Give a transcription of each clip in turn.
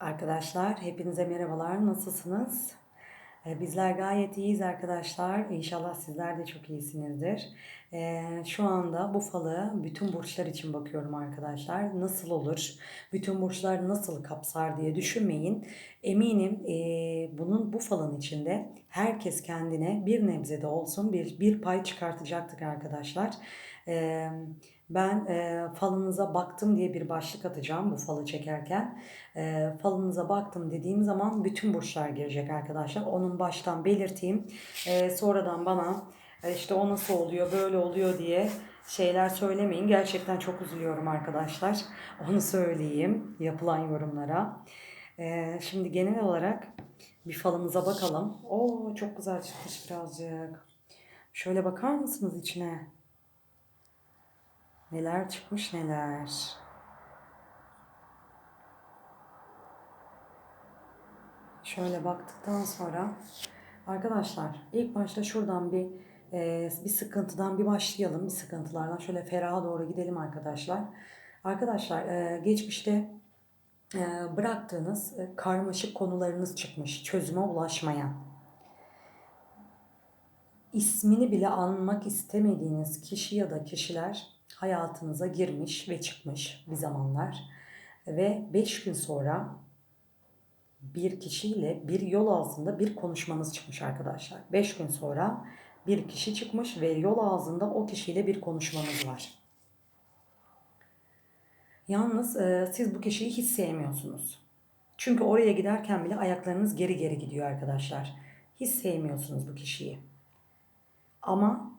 Arkadaşlar hepinize merhabalar. Nasılsınız? Ee, Bizler gayet iyiyiz arkadaşlar. İnşallah sizler de çok iyisinizdir. Ee, Şu anda bu falı bütün burçlar için bakıyorum arkadaşlar. Nasıl olur? Bütün burçlar nasıl kapsar diye düşünmeyin. Eminim e, bunun bu falın içinde herkes kendine bir nebze de olsun bir, bir pay çıkartacaktır arkadaşlar. Ee, Ben e, falınıza baktım diye bir başlık atacağım bu falı çekerken. E, falınıza baktım dediğim zaman bütün burçlar girecek arkadaşlar. Onun baştan belirteyim. E, sonradan bana e, işte o nasıl oluyor, böyle oluyor diye şeyler söylemeyin. Gerçekten çok üzülüyorum arkadaşlar. Onu söyleyeyim yapılan yorumlara. E, şimdi genel olarak bir falımıza bakalım. Oo çok güzel çıkmış birazcık. Şöyle bakar mısınız içine? Neler çıkmış neler. Şöyle baktıktan sonra arkadaşlar ilk başta şuradan bir e, bir sıkıntıdan bir başlayalım. Bir sıkıntılardan şöyle feraha doğru gidelim arkadaşlar. Arkadaşlar e, geçmişte bıraktığınız e, karmaşık konularınız çıkmış. Çözüme ulaşmayan. ismini bile anmak istemediğiniz kişi ya da kişiler hayatınıza girmiş ve çıkmış bir zamanlar. Ve 5 gün sonra bir kişiyle bir yol ağzında bir konuşmanız çıkmış arkadaşlar. 5 gün sonra bir kişi çıkmış ve yol ağzında o kişiyle bir konuşmanız var. Yalnız e, siz bu kişiyi hiç sevmiyorsunuz. Çünkü oraya giderken bile ayaklarınız geri geri gidiyor arkadaşlar. Hiç sevmiyorsunuz bu kişiyi. Ama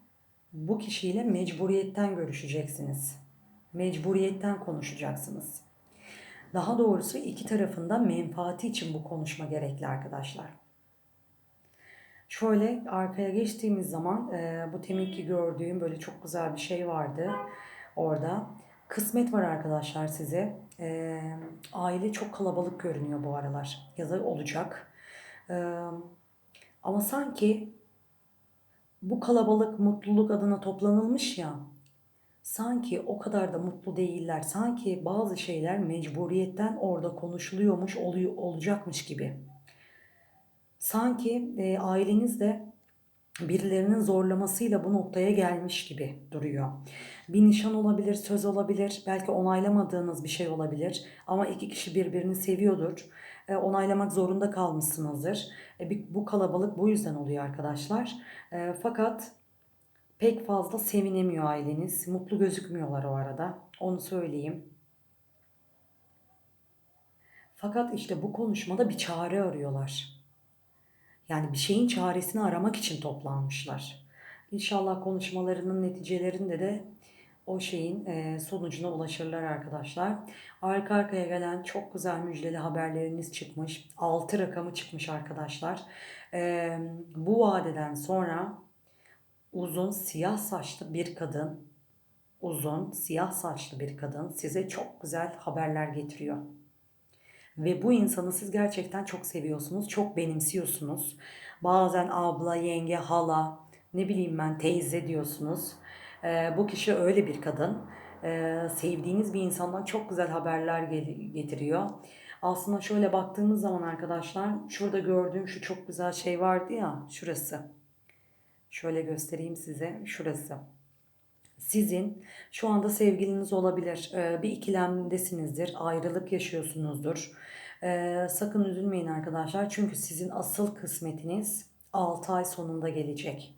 bu kişiyle mecburiyetten görüşeceksiniz. Mecburiyetten konuşacaksınız. Daha doğrusu iki tarafında menfaati için bu konuşma gerekli arkadaşlar. Şöyle arkaya geçtiğimiz zaman e, bu teminki gördüğüm böyle çok güzel bir şey vardı orada. Kısmet var arkadaşlar size. E, aile çok kalabalık görünüyor bu aralar. Ya da olacak. E, ama sanki bu kalabalık mutluluk adına toplanılmış ya. Sanki o kadar da mutlu değiller. Sanki bazı şeyler mecburiyetten orada konuşuluyormuş, oluyor, olacakmış gibi. Sanki e, aileniz de birilerinin zorlamasıyla bu noktaya gelmiş gibi duruyor. Bir nişan olabilir, söz olabilir, belki onaylamadığınız bir şey olabilir ama iki kişi birbirini seviyordur. E, onaylamak zorunda kalmışsınızdır. E, bu kalabalık bu yüzden oluyor arkadaşlar. E, fakat pek fazla sevinemiyor aileniz. Mutlu gözükmüyorlar o arada. Onu söyleyeyim. Fakat işte bu konuşmada bir çare arıyorlar. Yani bir şeyin çaresini aramak için toplanmışlar. İnşallah konuşmalarının neticelerinde de o şeyin sonucuna ulaşırlar arkadaşlar. Arka arkaya gelen çok güzel müjdeli haberleriniz çıkmış. 6 rakamı çıkmış arkadaşlar. Bu vadeden sonra uzun siyah saçlı bir kadın, uzun siyah saçlı bir kadın size çok güzel haberler getiriyor. Ve bu insanı siz gerçekten çok seviyorsunuz, çok benimsiyorsunuz. Bazen abla, yenge, hala, ne bileyim ben teyze diyorsunuz. Ee, bu kişi öyle bir kadın. Ee, sevdiğiniz bir insandan çok güzel haberler getiriyor. Aslında şöyle baktığımız zaman arkadaşlar şurada gördüğüm şu çok güzel şey vardı ya şurası. Şöyle göstereyim size şurası. Sizin şu anda sevgiliniz olabilir. Ee, bir ikilemdesinizdir. Ayrılık yaşıyorsunuzdur. Sakın üzülmeyin arkadaşlar. Çünkü sizin asıl kısmetiniz 6 ay sonunda gelecek.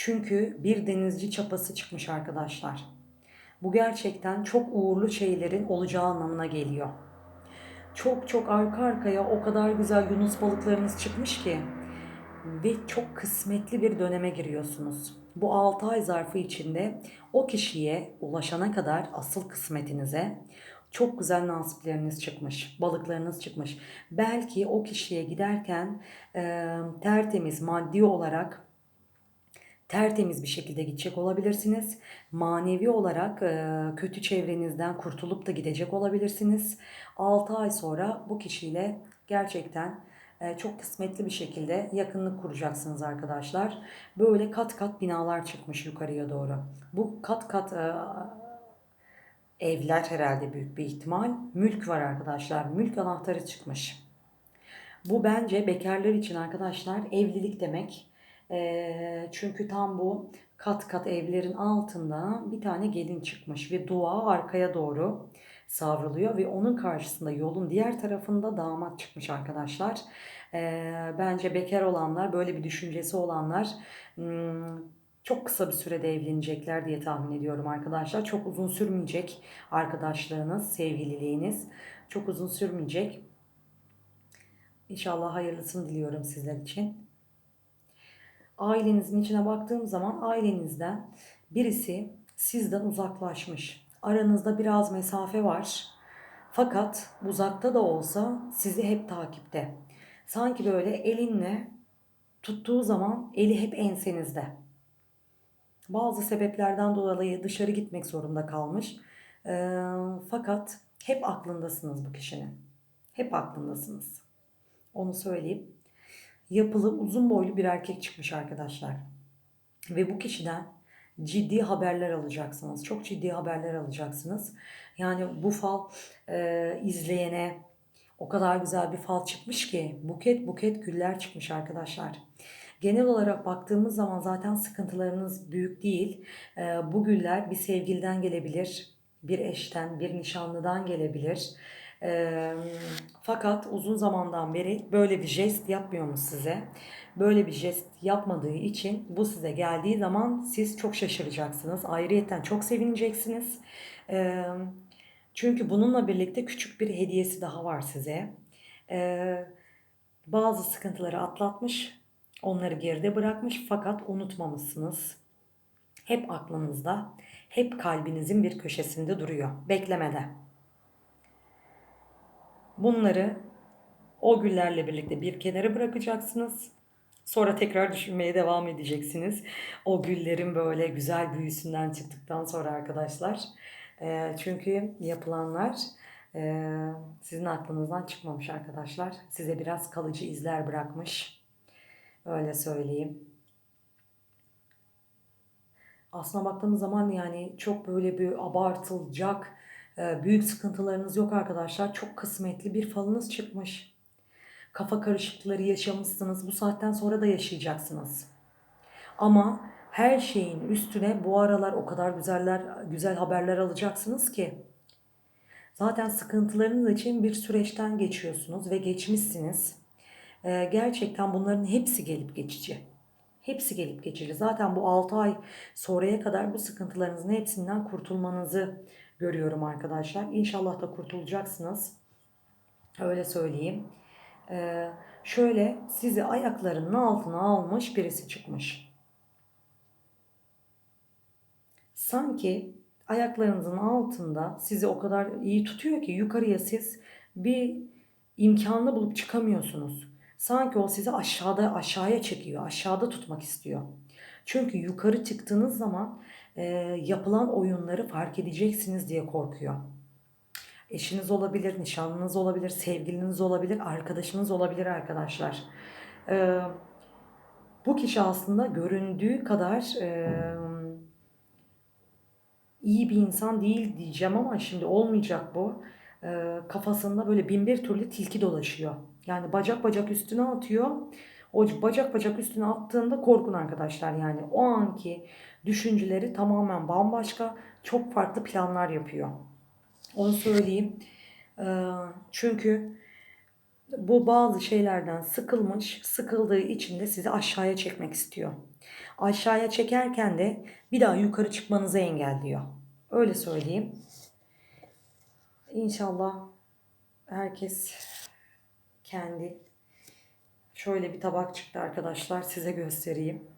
Çünkü bir denizci çapası çıkmış arkadaşlar. Bu gerçekten çok uğurlu şeylerin olacağı anlamına geliyor. Çok çok arka arkaya o kadar güzel yunus balıklarınız çıkmış ki ve çok kısmetli bir döneme giriyorsunuz. Bu 6 ay zarfı içinde o kişiye ulaşana kadar asıl kısmetinize çok güzel nasipleriniz çıkmış, balıklarınız çıkmış. Belki o kişiye giderken e, tertemiz maddi olarak tertemiz bir şekilde gidecek olabilirsiniz. Manevi olarak kötü çevrenizden kurtulup da gidecek olabilirsiniz. 6 ay sonra bu kişiyle gerçekten çok kısmetli bir şekilde yakınlık kuracaksınız arkadaşlar. Böyle kat kat binalar çıkmış yukarıya doğru. Bu kat kat Evler herhalde büyük bir ihtimal. Mülk var arkadaşlar. Mülk anahtarı çıkmış. Bu bence bekarlar için arkadaşlar evlilik demek. Ee, çünkü tam bu kat kat evlerin altında bir tane gelin çıkmış ve dua arkaya doğru savruluyor ve onun karşısında yolun diğer tarafında damat çıkmış arkadaşlar. Ee, bence bekar olanlar böyle bir düşüncesi olanlar hmm, çok kısa bir sürede evlenecekler diye tahmin ediyorum arkadaşlar. Çok uzun sürmeyecek arkadaşlığınız, sevgililiğiniz. Çok uzun sürmeyecek. İnşallah hayırlısını diliyorum sizler için. Ailenizin içine baktığım zaman ailenizden birisi sizden uzaklaşmış. Aranızda biraz mesafe var. Fakat uzakta da olsa sizi hep takipte. Sanki böyle elinle tuttuğu zaman eli hep ensenizde. Bazı sebeplerden dolayı dışarı gitmek zorunda kalmış. Ee, fakat hep aklındasınız bu kişinin. Hep aklındasınız. Onu söyleyeyim. Yapılı uzun boylu bir erkek çıkmış arkadaşlar. Ve bu kişiden ciddi haberler alacaksınız. Çok ciddi haberler alacaksınız. Yani bu fal e, izleyene o kadar güzel bir fal çıkmış ki buket buket güller çıkmış arkadaşlar. Genel olarak baktığımız zaman zaten sıkıntılarınız büyük değil. E, bu güller bir sevgiliden gelebilir, bir eşten, bir nişanlıdan gelebilir. E, fakat uzun zamandan beri böyle bir jest yapmıyormuş size. Böyle bir jest yapmadığı için bu size geldiği zaman siz çok şaşıracaksınız. Ayrıyeten çok sevineceksiniz. E, çünkü bununla birlikte küçük bir hediyesi daha var size. E, bazı sıkıntıları atlatmış, onları geride bırakmış fakat unutmamışsınız. Hep aklınızda, hep kalbinizin bir köşesinde duruyor, beklemede. Bunları o güllerle birlikte bir kenara bırakacaksınız. Sonra tekrar düşünmeye devam edeceksiniz. O güllerin böyle güzel büyüsünden çıktıktan sonra arkadaşlar. Çünkü yapılanlar sizin aklınızdan çıkmamış arkadaşlar. Size biraz kalıcı izler bırakmış. Öyle söyleyeyim. Aslına baktığımız zaman yani çok böyle bir abartılacak büyük sıkıntılarınız yok arkadaşlar. Çok kısmetli bir falınız çıkmış. Kafa karışıklıkları yaşamışsınız. Bu saatten sonra da yaşayacaksınız. Ama her şeyin üstüne bu aralar o kadar güzeller güzel haberler alacaksınız ki zaten sıkıntılarınız için bir süreçten geçiyorsunuz ve geçmişsiniz. Ee, gerçekten bunların hepsi gelip geçici. Hepsi gelip geçici. Zaten bu 6 ay sonraya kadar bu sıkıntılarınızın hepsinden kurtulmanızı görüyorum arkadaşlar. İnşallah da kurtulacaksınız. Öyle söyleyeyim. Ee, şöyle sizi ayaklarının altına almış birisi çıkmış. Sanki ayaklarınızın altında sizi o kadar iyi tutuyor ki yukarıya siz bir imkanlı bulup çıkamıyorsunuz. Sanki o sizi aşağıda aşağıya çekiyor, aşağıda tutmak istiyor. Çünkü yukarı çıktığınız zaman e, yapılan oyunları fark edeceksiniz diye korkuyor. Eşiniz olabilir, nişanlınız olabilir, sevgiliniz olabilir, arkadaşınız olabilir arkadaşlar. E, bu kişi aslında göründüğü kadar e, iyi bir insan değil diyeceğim ama şimdi olmayacak bu. E, kafasında böyle bin bir türlü tilki dolaşıyor. Yani bacak bacak üstüne atıyor. O bacak bacak üstüne attığında korkun arkadaşlar yani. O anki düşünceleri tamamen bambaşka, çok farklı planlar yapıyor. Onu söyleyeyim. Ee, çünkü bu bazı şeylerden sıkılmış, sıkıldığı için de sizi aşağıya çekmek istiyor. Aşağıya çekerken de bir daha yukarı çıkmanızı engelliyor. Öyle söyleyeyim. İnşallah herkes kendi şöyle bir tabak çıktı arkadaşlar size göstereyim.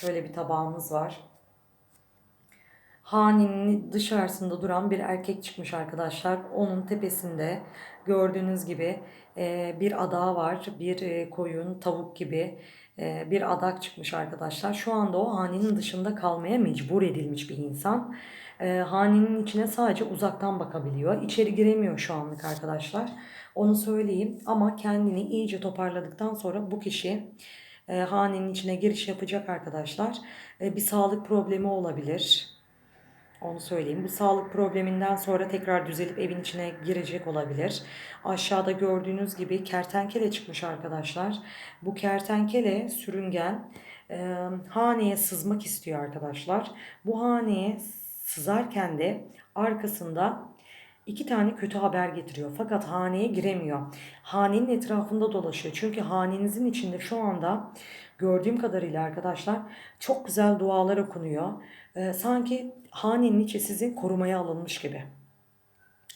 Şöyle bir tabağımız var. Hanenin dışarısında duran bir erkek çıkmış arkadaşlar. Onun tepesinde gördüğünüz gibi e, bir ada var. Bir e, koyun, tavuk gibi e, bir adak çıkmış arkadaşlar. Şu anda o hanenin dışında kalmaya mecbur edilmiş bir insan. Hanenin içine sadece uzaktan bakabiliyor. İçeri giremiyor şu anlık arkadaşlar. Onu söyleyeyim ama kendini iyice toparladıktan sonra bu kişi hanenin içine giriş yapacak arkadaşlar. Bir sağlık problemi olabilir Onu söyleyeyim. Bu sağlık probleminden sonra tekrar düzelip evin içine girecek olabilir. Aşağıda gördüğünüz gibi kertenkele çıkmış arkadaşlar. Bu kertenkele sürüngen e, haneye sızmak istiyor arkadaşlar. Bu haneye sızarken de arkasında iki tane kötü haber getiriyor. Fakat haneye giremiyor. Hanenin etrafında dolaşıyor. Çünkü hanenizin içinde şu anda gördüğüm kadarıyla arkadaşlar çok güzel dualar okunuyor. Ee, sanki hanenin içi sizin korumaya alınmış gibi.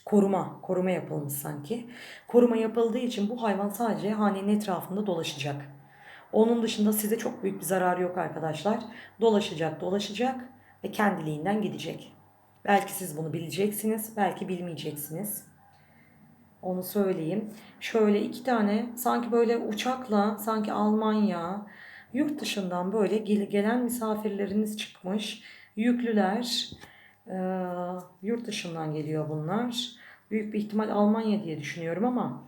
Koruma, koruma yapılmış sanki. Koruma yapıldığı için bu hayvan sadece hanenin etrafında dolaşacak. Onun dışında size çok büyük bir zarar yok arkadaşlar. Dolaşacak, dolaşacak ve kendiliğinden gidecek. Belki siz bunu bileceksiniz, belki bilmeyeceksiniz. Onu söyleyeyim. Şöyle iki tane sanki böyle uçakla sanki Almanya yurt dışından böyle gel- gelen misafirleriniz çıkmış. Yüklüler e, yurt dışından geliyor bunlar. Büyük bir ihtimal Almanya diye düşünüyorum ama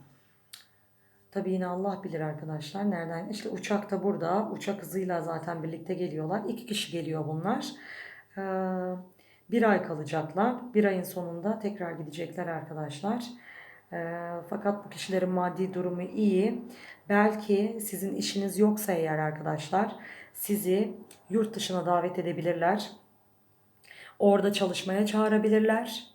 tabii yine Allah bilir arkadaşlar. Nereden? İşte uçak da burada. Uçak hızıyla zaten birlikte geliyorlar. İki kişi geliyor bunlar. E, bir ay kalacaklar. Bir ayın sonunda tekrar gidecekler arkadaşlar. E, fakat bu kişilerin maddi durumu iyi. Belki sizin işiniz yoksa eğer arkadaşlar sizi yurt dışına davet edebilirler. Orada çalışmaya çağırabilirler.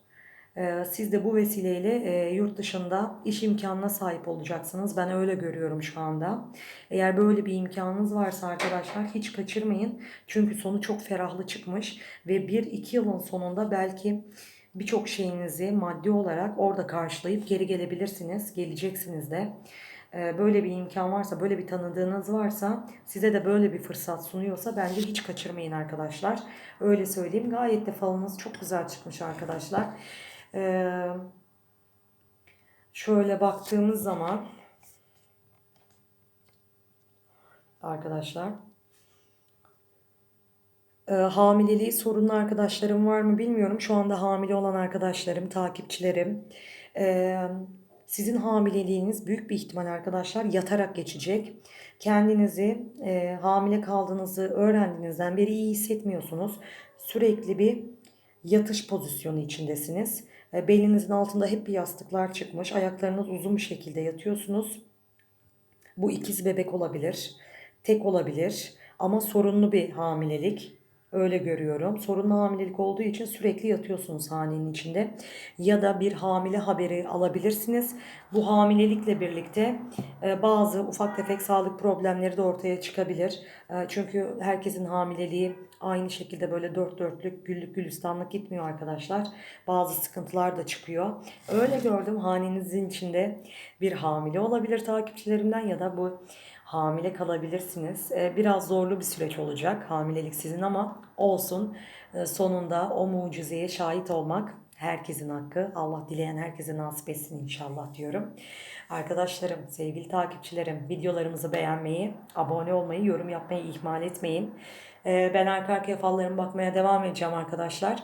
Ee, Siz de bu vesileyle e, yurt dışında iş imkanına sahip olacaksınız. Ben öyle görüyorum şu anda. Eğer böyle bir imkanınız varsa arkadaşlar hiç kaçırmayın. Çünkü sonu çok ferahlı çıkmış ve 1-2 yılın sonunda belki birçok şeyinizi maddi olarak orada karşılayıp geri gelebilirsiniz. Geleceksiniz de. Ee, Böyle bir imkan varsa, böyle bir tanıdığınız varsa, size de böyle bir fırsat sunuyorsa bence hiç kaçırmayın arkadaşlar. Öyle söyleyeyim. Gayet de falınız çok güzel çıkmış arkadaşlar. Ee, şöyle baktığımız zaman arkadaşlar e, hamileliği sorunlu arkadaşlarım var mı bilmiyorum. Şu anda hamile olan arkadaşlarım, takipçilerim. e, sizin hamileliğiniz büyük bir ihtimal arkadaşlar yatarak geçecek. Kendinizi e, hamile kaldığınızı öğrendiğinizden beri iyi hissetmiyorsunuz. Sürekli bir yatış pozisyonu içindesiniz. E, belinizin altında hep bir yastıklar çıkmış. Ayaklarınız uzun bir şekilde yatıyorsunuz. Bu ikiz bebek olabilir, tek olabilir ama sorunlu bir hamilelik. Öyle görüyorum. Sorunlu hamilelik olduğu için sürekli yatıyorsunuz hanenin içinde. Ya da bir hamile haberi alabilirsiniz. Bu hamilelikle birlikte e, bazı ufak tefek sağlık problemleri de ortaya çıkabilir. E, Çünkü herkesin hamileliği aynı şekilde böyle dört dörtlük güllük gülistanlık gitmiyor arkadaşlar. Bazı sıkıntılar da çıkıyor. Öyle gördüm hanenizin içinde bir hamile olabilir takipçilerimden ya da bu hamile kalabilirsiniz. Ee, Biraz zorlu bir süreç olacak hamilelik sizin ama olsun. Ee, Sonunda o mucizeye şahit olmak herkesin hakkı. Allah dileyen herkese nasip etsin inşallah diyorum. Arkadaşlarım, sevgili takipçilerim videolarımızı beğenmeyi, abone olmayı, yorum yapmayı ihmal etmeyin. Ee, Ben arka arkaya fallarıma bakmaya devam edeceğim arkadaşlar.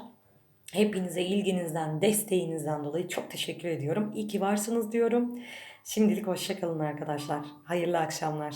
Hepinize ilginizden, desteğinizden dolayı çok teşekkür ediyorum. İyi ki varsınız diyorum. Şimdilik hoşça kalın arkadaşlar. Hayırlı akşamlar.